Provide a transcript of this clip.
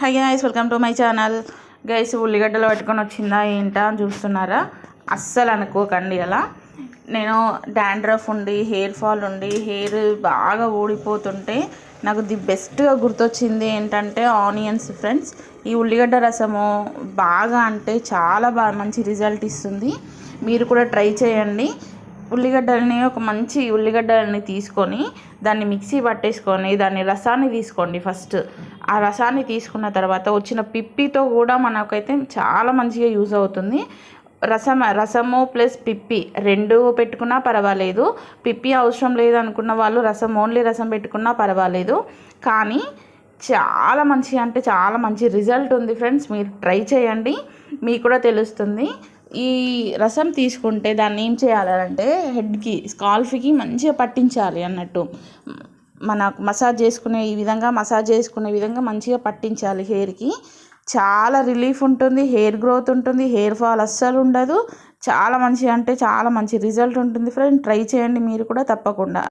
Hi guys welcome to my channel guys ఉల్లిగడ్డలు పట్టుకొని వచ్చిందా ఏంటా అని చూస్తున్నారా? అస్సలు అనుకోకండి అలా. నేను డాండ్రఫ్ ఉండి హెయిర్ ఫాల్ ఉండి హెయిర్ బాగా ఊడిపోతుంటే నాకు ది బెస్ట్గా గుర్తొచ్చింది ఏంటంటే ఆనియన్స్ ఫ్రెండ్స్ ఈ ఉల్లిగడ్డ రసము బాగా అంటే చాలా బాగా మంచి రిజల్ట్ ఇస్తుంది. మీరు కూడా ట్రై చేయండి. ఉల్లిగడ్డల్ని ఒక మంచి ఉల్లిగడ్డల్ని తీసుకొని దాన్ని మిక్సీ పట్టేసుకొని దాన్ని రసాన్ని తీసుకోండి ఫస్ట్. ఆ రసాన్ని తీసుకున్న తర్వాత వచ్చిన పిప్పితో కూడా మనకైతే చాలా మంచిగా యూజ్ అవుతుంది. రసం రసము ప్లస్ పిప్పి రెండు పెట్టుకున్నా పర్వాలేదు. పిప్పి అవసరం లేదు అనుకున్న వాళ్ళు రసం ఓన్లీ రసం పెట్టుకున్నా పర్వాలేదు. కానీ చాలా మంచి అంటే చాలా మంచి రిజల్ట్ ఉంది ఫ్రెండ్స్. మీరు ట్రై చేయండి. మీకు కూడా తెలుస్తుంది. ఈ రసం తీసుకుంటే దాన్ని ఏం చేయాలంటే హెడ్కి స్కాల్ఫ్కి మంచిగా పట్టించాలి అన్నట్టు. మన మసాజ్ చేసుకునే ఈ విధంగా మసాజ్ చేసుకునే విధంగా మంచిగా పట్టించాలి హెయిర్కి. చాలా రిలీఫ్ ఉంటుంది హెయిర్ గ్రోత్ ఉంటుంది హెయిర్ ఫాల్ అస్సలు ఉండదు. చాలా మంచి అంటే చాలా మంచి రిజల్ట్ ఉంటుంది ఫ్రెండ్. ట్రై చేయండి మీరు కూడా తప్పకుండా.